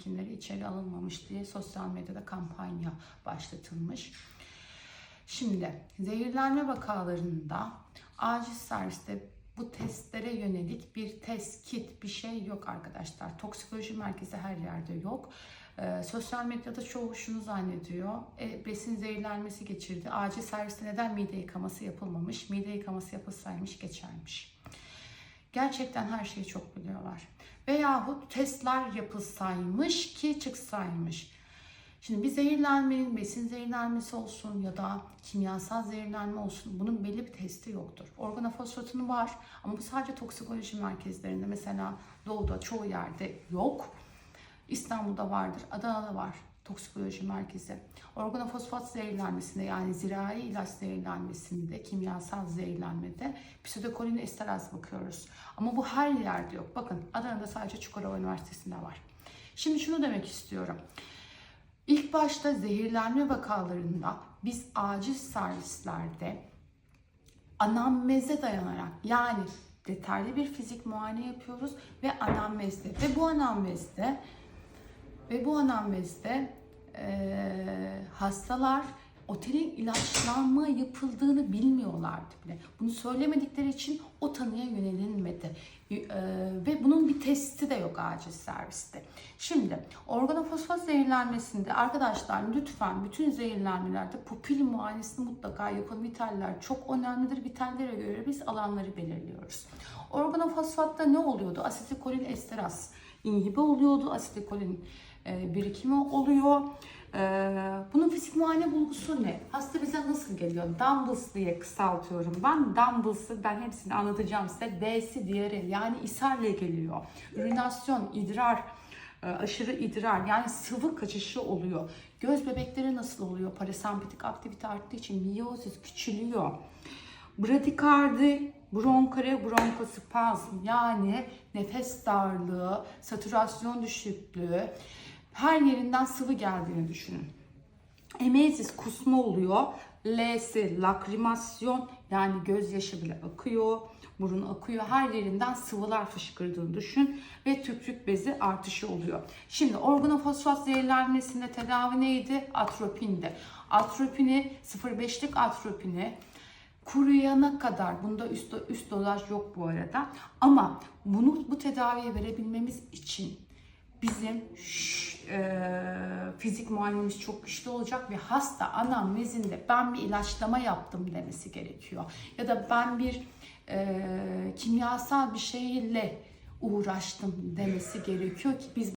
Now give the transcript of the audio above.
hekimleri içeri alınmamış diye sosyal medyada kampanya başlatılmış. Şimdi zehirlenme vakalarında acil serviste bu testlere yönelik bir test kit bir şey yok arkadaşlar. Toksikoloji merkezi her yerde yok. Ee, sosyal medyada çoğu şunu zannediyor. E, besin zehirlenmesi geçirdi. Acil serviste neden mide yıkaması yapılmamış? Mide yıkaması yapılsaymış geçermiş. Gerçekten her şeyi çok biliyorlar. Veyahut testler yapılsaymış ki çıksaymış. Şimdi bir zehirlenmenin besin zehirlenmesi olsun ya da kimyasal zehirlenme olsun bunun belli bir testi yoktur. Organofosfatını var ama bu sadece toksikoloji merkezlerinde mesela doğuda çoğu yerde yok. İstanbul'da vardır, Adana'da var toksikoloji merkezi. Organofosfat zehirlenmesinde yani zirai ilaç zehirlenmesinde, kimyasal zehirlenmede pseudokolin esteraz bakıyoruz. Ama bu her yerde yok. Bakın Adana'da sadece Çukurova Üniversitesi'nde var. Şimdi şunu demek istiyorum. İlk başta zehirlenme vakalarında biz acil servislerde anamneze dayanarak yani detaylı bir fizik muayene yapıyoruz ve anamnezde ve bu anamnezde ve bu anamnezde eee, hastalar otelin ilaçlanma yapıldığını bilmiyorlardı bile. Bunu söylemedikleri için o tanıya yönelilmedi. Eee, ve bunun bir testi de yok acil serviste. Şimdi organofosfat zehirlenmesinde arkadaşlar lütfen bütün zehirlenmelerde pupil muayenesini mutlaka yapın. Vitaller çok önemlidir. Vitallere göre biz alanları belirliyoruz. Organofosfatta ne oluyordu? Asetikolin esteraz inhibe oluyordu. Asetikolin e, birikimi oluyor. E, bunun fizik muayene bulgusu ne? Hasta bize nasıl geliyor? Dumbbells diye kısaltıyorum ben. Dumbbells'ı ben hepsini anlatacağım size. D'si diğeri yani isharle geliyor. Ürinasyon, idrar, e, aşırı idrar yani sıvı kaçışı oluyor. Göz bebekleri nasıl oluyor? Parasempatik aktivite arttığı için miyozis küçülüyor. Bradikardi, bronkare, bronkospazm yani nefes darlığı, satürasyon düşüklüğü, her yerinden sıvı geldiğini düşünün. Emezis kusma oluyor. L'si lakrimasyon yani gözyaşı bile akıyor. Burun akıyor. Her yerinden sıvılar fışkırdığını düşün. Ve tükrük bezi artışı oluyor. Şimdi organofosfat zehirlenmesinde tedavi neydi? Atropindi. Atropini 0.5'lik atropini kuruyana kadar bunda üst, üst dozaj yok bu arada ama bunu bu tedaviye verebilmemiz için bizim şş, e, fizik muayenemiz çok güçlü olacak ve hasta anamnezinde ben bir ilaçlama yaptım demesi gerekiyor. Ya da ben bir e, kimyasal bir şeyle uğraştım demesi gerekiyor ki biz